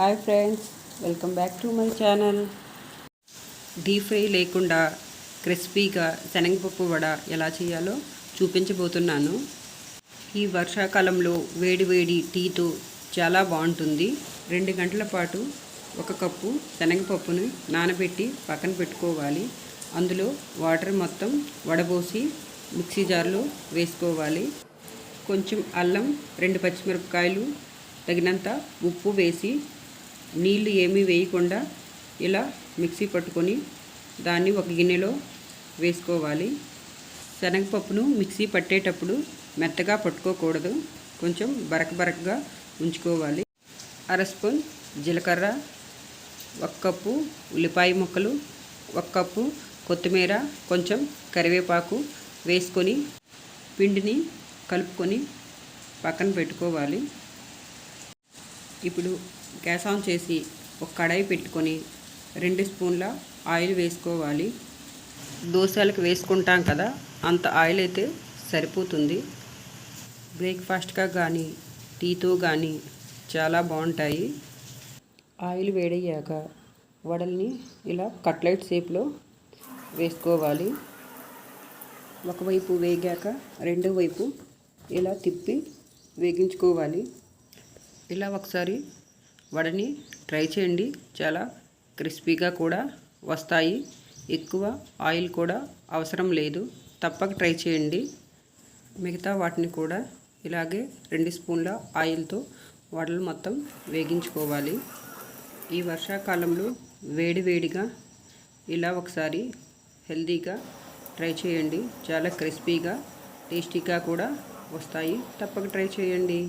Hi friends welcome back to my channel. Deep fry లేకుండా క్రిస్పీగా శనగపప్పు వడ ఎలా చేయాలో చూపించబోతున్నాను. ఈ వర్షాకాలంలో వేడి వేడి టీతో చాలా బాగుంటుంది. రెండు గంటల పాటు ఒక కప్పు శనగపప్పుని నానబెట్టి పక్కన పెట్టుకోవాలి. అందులో వాటర్ మొత్తం వడబోసి మిక్సీ జార్లో వేసుకోవాలి. కొంచెం అల్లం రెండు పచ్చిమిరపకాయలు తగినంత ఉప్పు వేసి నీళ్ళు ఏమీ వేయకుండా ఇలా మిక్సీ పట్టుకొని దాన్ని ఒక గిన్నెలో వేసుకోవాలి. శనగపప్పును మిక్సీ పట్టేటప్పుడు మెత్తగా పట్టుకోకూడదు. కొంచెం బరక బరకగా ఉంచుకోవాలి. అర స్పూన్ జీలకర్ర ఒక కప్పు ఉల్లిపాయ ముక్కలు ఒక కప్పు కొత్తిమీర కొంచెం కరివేపాకు వేసుకొని పిండిని కలుపుకొని పక్కన పెట్టుకోవాలి. ఇప్పుడు గ్యాస్ ఆన్ చేసి ఒక కడాయి పెట్టుకొని రెండు స్పూన్ల ఆయిల్ వేసుకోవాలి. దోశలకు వేసుకుంటాం కదా అంత ఆయిల్ అయితే సరిపోతుంది. బ్రేక్ఫాస్ట్గా కానీ టీతో కానీ చాలా బాగుంటాయి. ఆయిల్ వేడయ్యాక వడల్ని ఇలా కట్లెట్ షేప్లో వేసుకోవాలి. ఒకవైపు వేగాక రెండో వైపు ఇలా తిప్పి వేగించుకోవాలి. ఇలా ఒకసారి వడని ట్రై చేయండి. చాలా క్రిస్పీగా కూడా వస్తాయి. ఎక్కువ ఆయిల్ కూడా అవసరం లేదు. తప్పక ట్రై చేయండి. మిగతా వాటిని కూడా ఇలాగే రెండు స్పూన్ల ఆయిల్తో వడలు మొత్తం వేగించుకోవాలి. ఈ వర్షాకాలంలో వేడివేడిగా ఇలా ఒకసారి హెల్తీగా ట్రై చేయండి. చాలా క్రిస్పీగా టేస్టీగా కూడా వస్తాయి. తప్పక ట్రై చేయండి.